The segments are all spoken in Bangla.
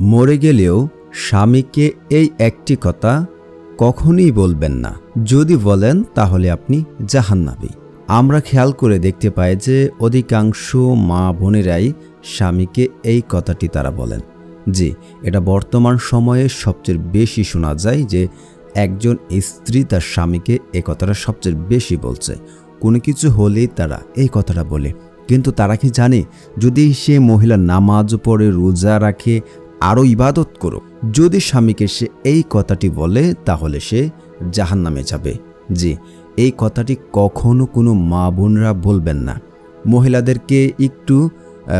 মরে গেলেও স্বামীকে এই একটি কথা কখনই বলবেন না। যদি বলেন, তাহলে আপনি জাহান্নাবী আমরা খেয়াল করে দেখতে পাই যে অধিকাংশ মা বোনেরাই স্বামীকে এই কথাটি তারা বলেন। জি, এটা বর্তমান সময়ে সবচেয়ে বেশি শোনা যায় যে একজন স্ত্রী তার স্বামীকে এই কথাটা সবচেয়ে বেশি বলছে। কোনো কিছু হলেই তারা এই কথাটা বলে। কিন্তু তারা কি জানে? যদি সে মহিলা নামাজ পড়ে, রোজা রাখে আরও ইবাদত করুক। যদি স্বামীকে সে এই কথাটি বলে, তাহলে সে জাহান নামে যাবে। জি, এই কথাটি কখনো কোনো মা বোনরা বলবেন না। মহিলাদেরকে একটু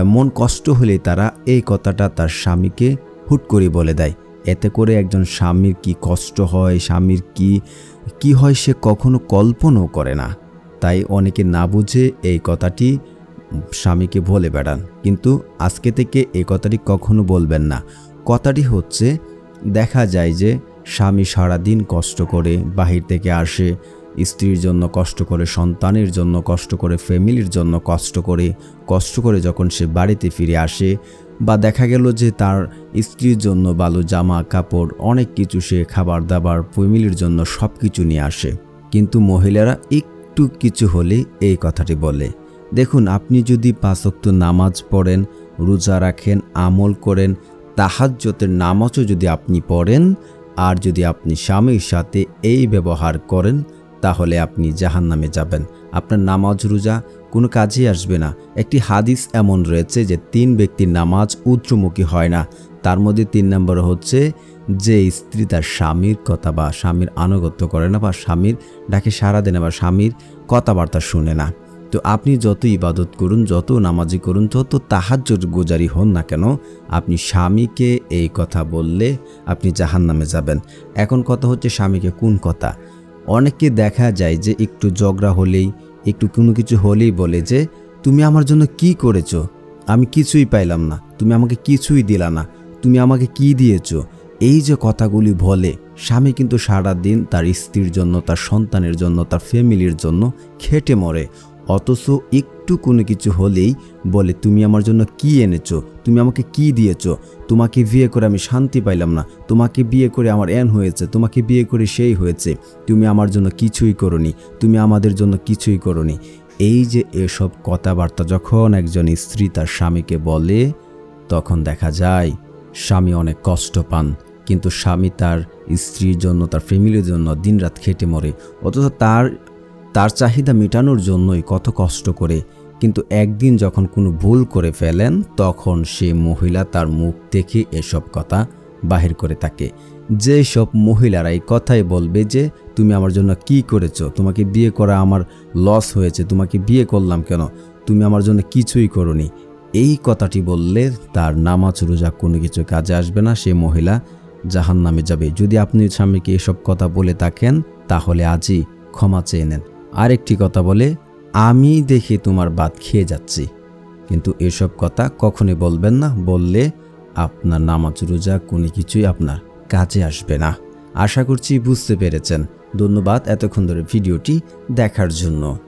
মন কষ্ট হলে তারা এই কথাটা তার স্বামীকে হুট করে বলে দেয়। এতে করে একজন স্বামীর কি কষ্ট হয়, স্বামীর কি কি হয় সে কখনো কল্পনাও করে না। তাই অনেকে না বুঝে এই কথাটি স্বামীকে বলে বেড়ান। কিন্তু আজকে থেকে এই কথাটি কখনো বলবেন না। কথাটি হচ্ছে, দেখা যায় যে স্বামী সারাদিন কষ্ট করে বাহির থেকে আসে, স্ত্রীর জন্য কষ্ট করে, সন্তানের জন্য কষ্ট করে, ফ্যামিলির জন্য কষ্ট করে কষ্ট করে যখন সে বাড়িতে ফিরে আসে বা দেখা গেল যে তার স্ত্রীর জন্য ভালো জামা, কাপড়, অনেক কিছু সে খাবার দাবার, ফ্যামিলির জন্য সব কিছু নিয়ে আসে। কিন্তু মহিলারা একটু কিছু হলেই এই কথাটি বলে। দেখুন, আপনি যদি পাঁচক্ত নামাজ পড়েন, রোজা রাখেন, আমল করেন তাহাজ্যতের নামাজও যদি আপনি পড়েন, আর যদি আপনি স্বামীর সাথে এই ব্যবহার করেন, তাহলে আপনি জাহান নামে যাবেন। আপনার নামাজ, রোজা কোনো কাজেই আসবে না। একটি হাদিস এমন রয়েছে যে তিন ব্যক্তির নামাজ উচ্চমুখী হয় না। তার মধ্যে তিন নম্বর হচ্ছে যে স্ত্রী তার স্বামীর কথা বা স্বামীর আনুগত্য করে না বা স্বামীর ডাকে সারা দেয় না বা স্বামীর কথাবার্তা শুনে না। তো আপনি যত ইবাদত করুন, যত নামাজি করুন যত তাহাজ্জুদ গুজারি হন না কেন, আপনি স্বামীকে এই কথা বললে আপনি জাহান নামে যাবেন। এখন কথা হচ্ছে স্বামীকে কোন কথা? অনেককে দেখা যায় যে একটু ঝগড়া হলেই, একটু কোনো কিছু হলেই বলে যে, তুমি আমার জন্য কি করেছ? আমি কিছুই পাইলাম না। তুমি আমাকে কিছুই দিলা না। তুমি আমাকে কি দিয়েছ? এই যে কথাগুলি বলে, স্বামী কিন্তু সারা দিন তার স্ত্রীর জন্য, তার সন্তানের জন্য, তার ফ্যামিলির জন্য খেটে মরে। অথচ একটু কোনো কিছু হলেই বলে, তুমি আমার জন্য কি এনেছো? তুমি আমাকে কি দিয়েছ? তোমাকে বিয়ে করে আমি শান্তি পাইলাম না। তোমাকে বিয়ে করে আমার এন হয়েছে, তোমাকে বিয়ে করে সেই হয়েছে। তুমি আমার জন্য কিছুই করনি, তুমি আমাদের জন্য কিছুই করনি। এই যে এসব কথাবার্তা যখন একজন স্ত্রী তার স্বামীকে বলে, তখন দেখা যায় স্বামী অনেক কষ্ট পান। কিন্তু স্বামী তার স্ত্রীর জন্য, তার ফ্যামিলির জন্য দিনরাত খেটে মরে। অথচ তার তার চাহিদা মেটানোর জন্যই কত কষ্ট করে, কিন্তু একদিন যখন কোনো ভুল করে ফেলেন, তখন সে মহিলা তার মুখ থেকে এসব কথা বাহির করে থাকে। যে সব মহিলারা এই কথাই বলবে যে, তুমি আমার জন্য কি করেছ? তোমাকে বিয়ে করা আমার লস হয়েছে, তোমাকে বিয়ে করলাম কেন? তুমি আমার জন্য কিছুই করনি। এই কথাটি বললে তার নামাজ রোজা কোনো কিছু কাজে আসবে না, সে মহিলা জাহান নামে যাবে। যদি আপনি স্বামীকে এসব কথা বলে থাকেন, তাহলে আজই ক্ষমা চেয়ে নেন। আরেকটি কথা বলে, আমি দেখে তোমার বাদ খেয়ে যাচ্ছি। কিন্তু এসব কথা কখনই বলবেন না, বললে আপনার নামাজ রোজা কোনো কিছুই আপনার কাজে আসবে না। আশা করছি বুঝতে পেরেছেন। ধন্যবাদ এতক্ষণ ধরে ভিডিওটি দেখার জন্য।